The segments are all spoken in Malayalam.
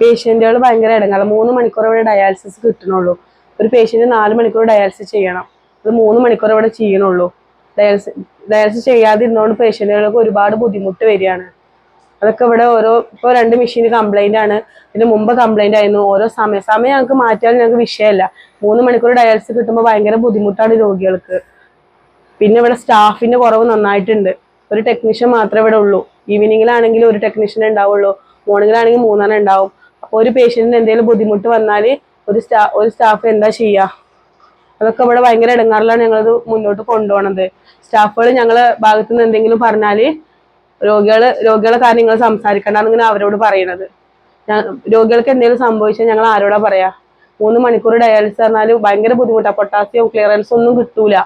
പേഷ്യന്റുകൾ ഭയങ്കര ഇടങ്ങാറ്. മൂന്ന് മണിക്കൂർ ഇവിടെ ഡയാലിസിസ് കിട്ടണുള്ളൂ. ഒരു പേഷ്യന്റ് നാല് മണിക്കൂർ ഡയാലിസിസ് ചെയ്യണം. അത് മൂന്ന് മണിക്കൂർ ഇവിടെ ചെയ്യണുള്ളൂ. ഡയാലിസിസ് ഡയാലിസിസ് ചെയ്യാതിരുന്നതുകൊണ്ട് പേഷ്യന്റുകൾക്ക് ഒരുപാട് ബുദ്ധിമുട്ട് വരികയാണ്. അതൊക്കെ ഇവിടെ ഓരോ ഇപ്പോൾ രണ്ട് മെഷീൻ കംപ്ലൈന്റ് ആണ്. ഇതിന് മുമ്പ് കംപ്ലൈന്റ് ആയിരുന്നു. ഓരോ സമയം സമയം ഞങ്ങൾക്ക് മാറ്റിയാൽ ഞങ്ങൾക്ക് വിഷയമല്ല. മൂന്ന് മണിക്കൂർ ഡയാലിസിസ് കിട്ടുമ്പോൾ ഭയങ്കര ബുദ്ധിമുട്ടാണ് രോഗികൾക്ക്. പിന്നെ ഇവിടെ സ്റ്റാഫിന്റെ കുറവ് നന്നായിട്ടുണ്ട്. ഒരു ടെക്നീഷ്യൻ മാത്രമേ ഇവിടെ ഉള്ളൂ. ഈവനിങ്ങിലാണെങ്കിൽ ഒരു ടെക്നീഷ്യൻ ഉണ്ടാവുള്ളൂ. മോർണിംഗിലാണെങ്കിൽ മൂന്നെണ്ണം ഉണ്ടാവും. അപ്പോൾ ഒരു പേഷ്യന്റിന് എന്തെങ്കിലും ബുദ്ധിമുട്ട് വന്നാൽ ഒരു സ്റ്റാ ഒരു സ്റ്റാഫ് എന്താ ചെയ്യുക അതൊക്കെ ഇവിടെ ഭയങ്കര ഇടങ്ങാറിലാണ് ഞങ്ങളത് മുന്നോട്ട് കൊണ്ടുപോകണത് സ്റ്റാഫുകൾ ഞങ്ങളെ ഭാഗത്തു നിന്ന് എന്തെങ്കിലും പറഞ്ഞാൽ രോഗികൾ രോഗികളെ കാര്യങ്ങൾ സംസാരിക്കണ്ടെന്ന് ഇങ്ങനെ അവരോട് പറയണത്. രോഗികൾക്ക് എന്തെങ്കിലും സംഭവിച്ചാൽ ഞങ്ങൾ ആരോടാ പറയാ? മൂന്ന് മണിക്കൂർ ഡയാലിസിസ് പറഞ്ഞാൽ ഭയങ്കര ബുദ്ധിമുട്ടാണ് പൊട്ടാസ്യം ക്ലിയറൻസ് ഒന്നും കിട്ടൂല.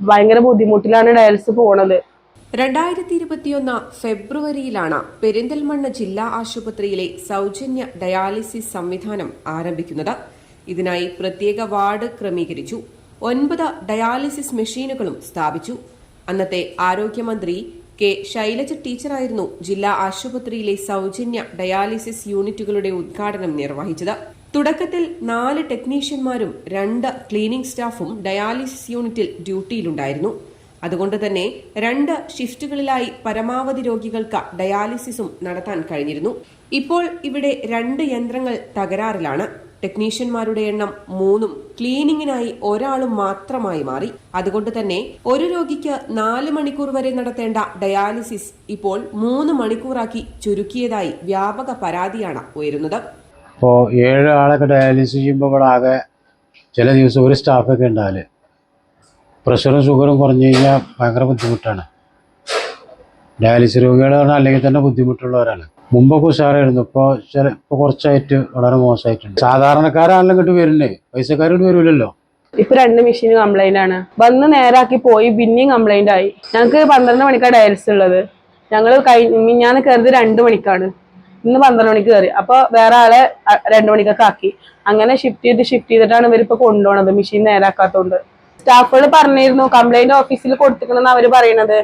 ഭയങ്കര ബുദ്ധിമുട്ടിലാണ് ഡയാലിസിസ് പോണത്. രണ്ടായിരത്തി ഇരുപത്തിയൊന്ന് ഫെബ്രുവരിയിലാണ് പെരിന്തൽമണ്ണ ജില്ലാ ആശുപത്രിയിലെ സൗജന്യ ഡയാലിസിസ് സംവിധാനം ആരംഭിക്കുന്നത്. ഇതിനായി പ്രത്യേക വാർഡ് ക്രമീകരിച്ചു. ഒൻപത് ഡയാലിസിസ് മെഷീനുകളും സ്ഥാപിച്ചു. അന്നത്തെ ആരോഗ്യമന്ത്രി കെ ശൈലജ ടീച്ചറായിരുന്നു ജില്ലാ ആശുപത്രിയിലെ സൗജന്യ ഡയാലിസിസ് യൂണിറ്റുകളുടെ ഉദ്ഘാടനം നിർവഹിച്ചത്. തുടക്കത്തിൽ നാല് ടെക്നീഷ്യന്മാരും രണ്ട് ക്ലീനിംഗ് സ്റ്റാഫും ഡയാലിസിസ് യൂണിറ്റിൽ ഡ്യൂട്ടിയിലുണ്ടായിരുന്നു. അതുകൊണ്ട് തന്നെ രണ്ട് ഷിഫ്റ്റുകളിലായി പരമാവധി രോഗികൾക്ക് ഡയാലിസിസും നടത്താൻ കഴിഞ്ഞിരുന്നു. ഇപ്പോൾ ഇവിടെ രണ്ട് യന്ത്രങ്ങൾ തകരാറിലാണ്. ടെക്നീഷ്യന്മാരുടെ എണ്ണം മൂന്നും ക്ലീനിങ്ങിനായി ഒരാളും മാത്രമായി മാറി. അതുകൊണ്ട് തന്നെ ഒരു രോഗിക്ക് നാല് മണിക്കൂർ വരെ നടത്തേണ്ട ഡയാലിസിസ് ഇപ്പോൾ മൂന്ന് മണിക്കൂറാക്കി ചുരുക്കിയതായി വ്യാപക പരാതിയാണ് ഉയരുന്നത്. ഇപ്പോൾ ഏഴ് ആളൊക്കെ ഡയാലിസിസ് ചെയ്യുമ്പോൾ ആകെ ചില ദിവസം ഒരു സ്റ്റാഫൊക്കെ ഉണ്ടാവില്ല പ്രഷറും ഷുഗറും കുറഞ്ഞു കഴിഞ്ഞാൽ ഭയങ്കര ബുദ്ധിമുട്ടാണ്. ഡയാലിസിസ് രോഗികൾ പറഞ്ഞാൽ അല്ലെങ്കിൽ തന്നെ ബുദ്ധിമുട്ടുള്ളവരാണ്. മുമ്പൊക്കെ ഉഷാറായിരുന്നു. ഇപ്പോൾ ചില ഇപ്പോൾ കുറച്ചായിട്ട് വളരെ മോശമായിട്ടുണ്ട്. സാധാരണക്കാരാണല്ലോ ഇങ്ങോട്ട് വരുന്നേ. പൈസക്കാരോട് വരില്ലല്ലോ ഇപ്പൊ രണ്ട് മെഷീൻ കംപ്ലൈന്റ് ആണ്. വന്ന് നേരാക്കി പോയി പിന്നെയും കംപ്ലൈന്റ് ആയി. ഞങ്ങൾക്ക് പന്ത്രണ്ട് മണിക്കാണ് ഡയൽസ് ഉള്ളത്. ഞങ്ങൾ മിഞ്ഞാന്ന് കയറിയത് രണ്ട് മണിക്കാണ്. ഇന്ന് പന്ത്രണ്ട് മണിക്ക് കയറി. അപ്പൊ വേറെ ആളെ രണ്ടു മണിക്കൊക്കെ ആക്കി. അങ്ങനെ ഷിഫ്റ്റ് ചെയ്ത് ഷിഫ്റ്റ് ചെയ്തിട്ടാണ് ഇവരിപ്പോ കൊണ്ടുപോണത്. മെഷീൻ നേരാക്കാത്തോണ്ട്. സ്റ്റാഫുകൾ പറഞ്ഞിരുന്നു കംപ്ലൈന്റ് ഓഫീസിൽ കൊടുത്തിക്കണമെന്ന് അവർ പറയണത്.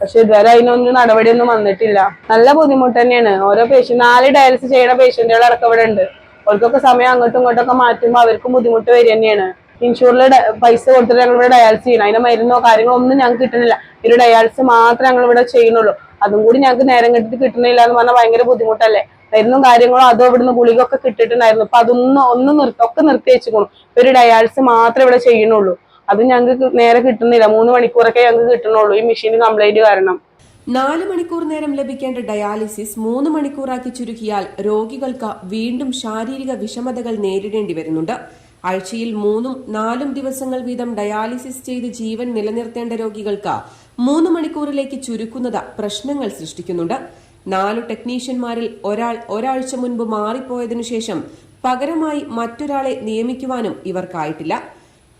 പക്ഷെ ഇതുവരെ അതിനൊന്നും നടപടിയൊന്നും വന്നിട്ടില്ല. നല്ല ബുദ്ധിമുട്ട് തന്നെയാണ്. ഓരോ പേഷ്യന്റ് നാല് ഡയാലിസിസ് ചെയ്യുന്ന പേഷ്യന്റുകൾ അടക്കം ഇവിടെ ഉണ്ട്. അവർക്കൊക്കെ സമയം അങ്ങോട്ടും ഇങ്ങോട്ടൊക്കെ മാറ്റുമ്പോൾ അവർക്കും ബുദ്ധിമുട്ട് വരിക തന്നെയാണ്. ഇൻഷുറിൽ പൈസ കൊടുത്തിട്ട് ഞങ്ങൾ ഇവിടെ ഡയാലിസിസ് ചെയ്യണം. അതിന്റെ മരുന്നോ കാര്യങ്ങളോ ഒന്നും ഞങ്ങൾക്ക് കിട്ടുന്നില്ല. ഒരു ഡയാലിസിസ് മാത്രമേ ഞങ്ങൾ ഇവിടെ ചെയ്യുന്നുള്ളൂ. അതും കൂടി ഞങ്ങൾക്ക് നേരം കിട്ടിട്ട് കിട്ടുന്നില്ല എന്ന് പറഞ്ഞാൽ ഭയങ്കര ബുദ്ധിമുട്ടല്ലേ? മരുന്നും കാര്യങ്ങളോ അതോ ഇവിടുന്ന് ഗുളികൊക്കെ കിട്ടിയിട്ടുണ്ടായിരുന്നു. അപ്പൊ അതൊന്നും ഒന്നും നിർത്തി ഒക്കെ നിർത്തി വെച്ചുകൊള്ളു ഒരു ഡയാലിസിസ് മാത്രമേ ഇവിടെ ചെയ്യുന്നുള്ളൂ. അത് ഞങ്ങൾക്ക് നേരെ കിട്ടുന്നില്ല. മൂന്ന് മണിക്കൂറൊക്കെ ഞങ്ങൾക്ക് കിട്ടണുള്ളൂ ഈ മെഷീൻ കംപ്ലൈന്റ് കാരണം. നാല് മണിക്കൂർ നേരം ലഭിക്കേണ്ട ഡയാലിസിസ് മൂന്ന് മണിക്കൂറാക്കി ചുരുക്കിയാൽ രോഗികൾക്ക് വീണ്ടും ശാരീരിക വിഷമതകൾ നേരിടേണ്ടി വരുന്നുണ്ട്. ആഴ്ചയിൽ മൂന്നും നാലും ദിവസങ്ങൾ വീതം ഡയാലിസിസ് ചെയ്ത് ജീവൻ നിലനിർത്തേണ്ട രോഗികൾക്ക് മൂന്ന് മണിക്കൂറിലേക്ക് ചുരുക്കുന്നത് പ്രശ്നങ്ങൾ സൃഷ്ടിക്കുന്നുണ്ട്. നാലു ടെക്നീഷ്യന്മാരിൽ ഒരാൾ ഒരാഴ്ച മുൻപ് മാറിപ്പോയതിനു ശേഷം പകരമായി മറ്റൊരാളെ നിയമിക്കുവാനും ഇവർക്കായിട്ടില്ല.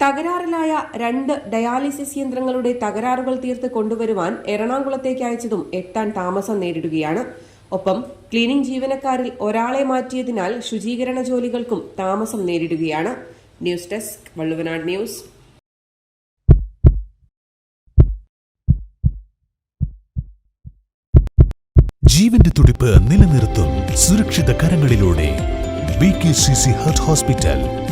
തകരാറിലായ രണ്ട് ഡയാലിസിസ് യന്ത്രങ്ങളുടെ തകരാറുകൾ തീർത്ത് കൊണ്ടുവരുവാൻ എറണാകുളത്തേക്ക് അയച്ചതും എത്താൻ താമസം നേരിടുകയാണ്. ഒപ്പം ക്ലീനിംഗ് ജീവനക്കാരിൽ ഒരാളെ മാറ്റിയതിനാൽ ശുചീകരണ ജോലികൾക്കും താമസം നേരിടുകയാണ്. News desk Valluvanad news. ജീവന്റെ തുടിപ്പ് നിലനിർത്തും സുരക്ഷിത കരങ്ങളിലൂടെ. ഹോസ്പിറ്റൽ.